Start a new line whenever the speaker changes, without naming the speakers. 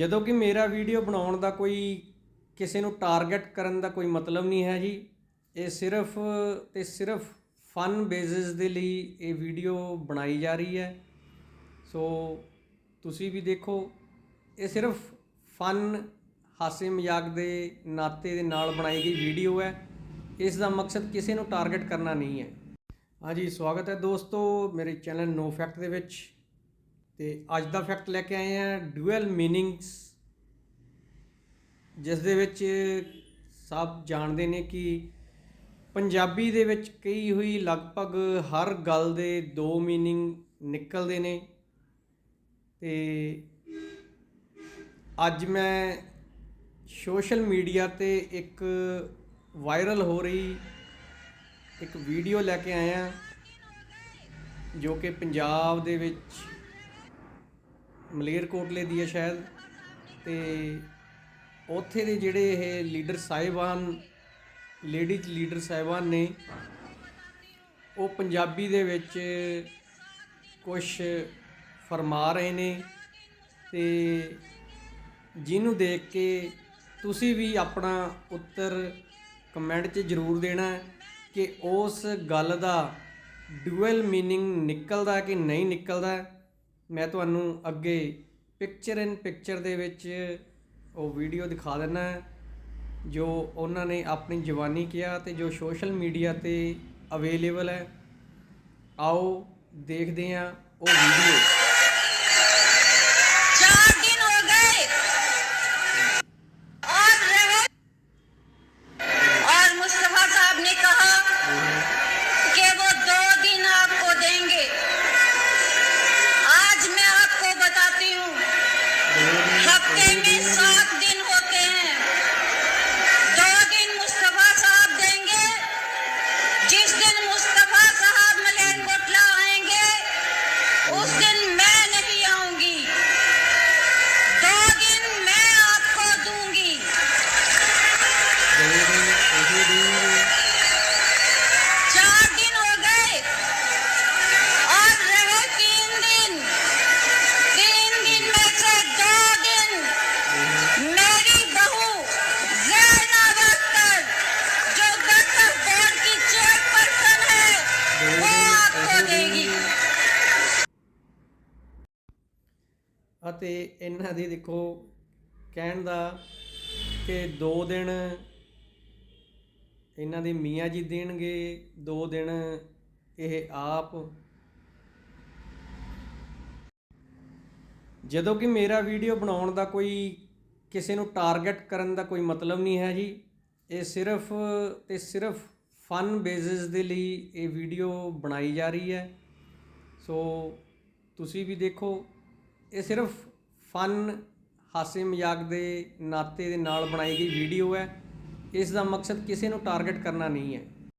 ਜਦੋਂ ਕਿ ਮੇਰਾ ਵੀਡੀਓ ਬਣਾਉਣ ਦਾ ਕੋਈ ਕਿਸੇ ਨੂੰ ਟਾਰਗੇਟ ਕਰਨ ਦਾ ਕੋਈ ਮਤਲਬ ਨਹੀਂ ਹੈ ਜੀ। ਇਹ ਸਿਰਫ ਤੇ ਸਿਰਫ ਫਨ ਬੇਸਿਸ ਦੇ ਲਈ ਇਹ ਵੀਡੀਓ ਬਣਾਈ ਜਾ ਰਹੀ ਹੈ। ਸੋ ਤੁਸੀਂ ਵੀ ਦੇਖੋ, ਇਹ ਸਿਰਫ ਫਨ ਹਾਸੇ ਮਜ਼ਾਕ ਦੇ ਨਾਤੇ ਦੇ ਨਾਲ ਬਣਾਈ ਗਈ ਵੀਡੀਓ ਹੈ। ਇਸ ਦਾ ਮਕਸਦ ਕਿਸੇ ਨੂੰ ਟਾਰਗੇਟ ਕਰਨਾ ਨਹੀਂ ਹੈ। ਹਾਂਜੀ, ਸਵਾਗਤ ਹੈ ਦੋਸਤੋ ਮੇਰੇ ਚੈਨਲ ਨੋ ਫੈਕਟ ਦੇ ਵਿੱਚ। ਤੇ ਅੱਜ ਦਾ ਫੈਕਟ ਲੈ ਕੇ ਆਏ ਹਾਂ ਡੂਅਲ ਮੀਨਿੰਗਸ ਜਿਸ ਦੇ ਵਿੱਚ ਸਭ ਜਾਣਦੇ ਨੇ ਕਿ ਪੰਜਾਬੀ ਦੇ ਵਿੱਚ ਕਈ ਹੋਈ ਲਗਭਗ ਹਰ ਗੱਲ ਦੇ ਦੋ ਮੀਨਿੰਗ ਨਿਕਲਦੇ ਨੇ ਤੇ ਅੱਜ ਮੈਂ ਸੋਸ਼ਲ ਮੀਡੀਆ ਤੇ ਇੱਕ ਵਾਇਰਲ ਹੋ ਰਹੀ ਇੱਕ ਵੀਡੀਓ ਲੈ ਕੇ ਆਇਆ ਜੋ ਕਿ ਪੰਜਾਬ ਦੇ ਵਿੱਚ ਮਲੇਰਕੋਟਲੇ ਦੀ ਹੈ ਸ਼ਾਇਦ। ਤੇ ਉੱਥੇ ਦੇ ਜਿਹੜੇ ਇਹ ਲੀਡਰ ਸਾਹਿਬਾਨ, ਲੇਡੀਜ਼ ਲੀਡਰ ਸਾਹਿਬਾਨ ਨੇ, ਉਹ ਪੰਜਾਬੀ ਦੇ ਵਿੱਚ ਕੁਝ ਫਰਮਾ ਰਹੇ ਨੇ ਤੇ ਜਿਹਨੂੰ ਦੇਖ ਕੇ ਤੁਸੀਂ ਵੀ ਆਪਣਾ ਉੱਤਰ ਕਮੈਂਟ 'ਚ ਜ਼ਰੂਰ ਦੇਣਾ ਕਿ ਉਸ ਗੱਲ ਦਾ ਡੂਅਲ ਮੀਨਿੰਗ ਨਿਕਲਦਾ ਕਿ ਨਹੀਂ ਨਿਕਲਦਾ। ਮੈਂ ਤੁਹਾਨੂੰ ਅੱਗੇ ਪਿਕਚਰ ਇਨ ਪਿਕਚਰ ਦੇ ਵਿੱਚ ਉਹ ਵੀਡੀਓ ਦਿਖਾ ਦਿੰਦਾ ਜੋ ਉਹਨਾਂ ਨੇ ਆਪਣੀ ਜਵਾਨੀ ਕਿਹਾ ਤੇ ਜੋ ਸੋਸ਼ਲ ਮੀਡੀਆ ਤੇ ਅਵੇਲੇਬਲ ਹੈ। ਆਓ ਦੇਖਦੇ ਹਾਂ ਉਹ ਵੀਡੀਓ ਅਤੇ ਇਹਨਾਂ ਦੀ ਦੇਖੋ ਕਹਿਣ ਦਾ ਕਿ 2 ਦਿਨ ਇਹਨਾਂ ਦੇ ਮੀਆਂ ਜੀ ਦੇਣਗੇ 2 ਦਿਨ ਇਹ ਆਪ। ਜਦੋਂ ਕਿ ਮੇਰਾ ਵੀਡੀਓ ਬਣਾਉਣ ਦਾ ਕੋਈ ਕਿਸੇ ਨੂੰ ਟਾਰਗੇਟ ਕਰਨ ਦਾ ਕੋਈ ਮਤਲਬ ਨਹੀਂ ਹੈ ਜੀ। ਇਹ ਸਿਰਫ ਤੇ ਸਿਰਫ ਫਨ ਬੇਸਿਸ ਦੇ ਲਈ ਇਹ ਵੀਡੀਓ ਬਣਾਈ ਜਾ ਰਹੀ ਹੈ। ਸੋ ਤੁਸੀਂ ਵੀ ਦੇਖੋ ਇਹ ਸਿਰਫ ਫਨ, ਹਾਸੇ ਮਜ਼ਾਕ ਦੇ ਨਾਤੇ ਦੇ ਨਾਲ ਬਣਾਈ ਗਈ ਵੀਡੀਓ ਹੈ। ਇਸ ਦਾ ਮਕਸਦ ਕਿਸੇ ਨੂੰ ਟਾਰਗੇਟ ਕਰਨਾ ਨਹੀਂ ਹੈ।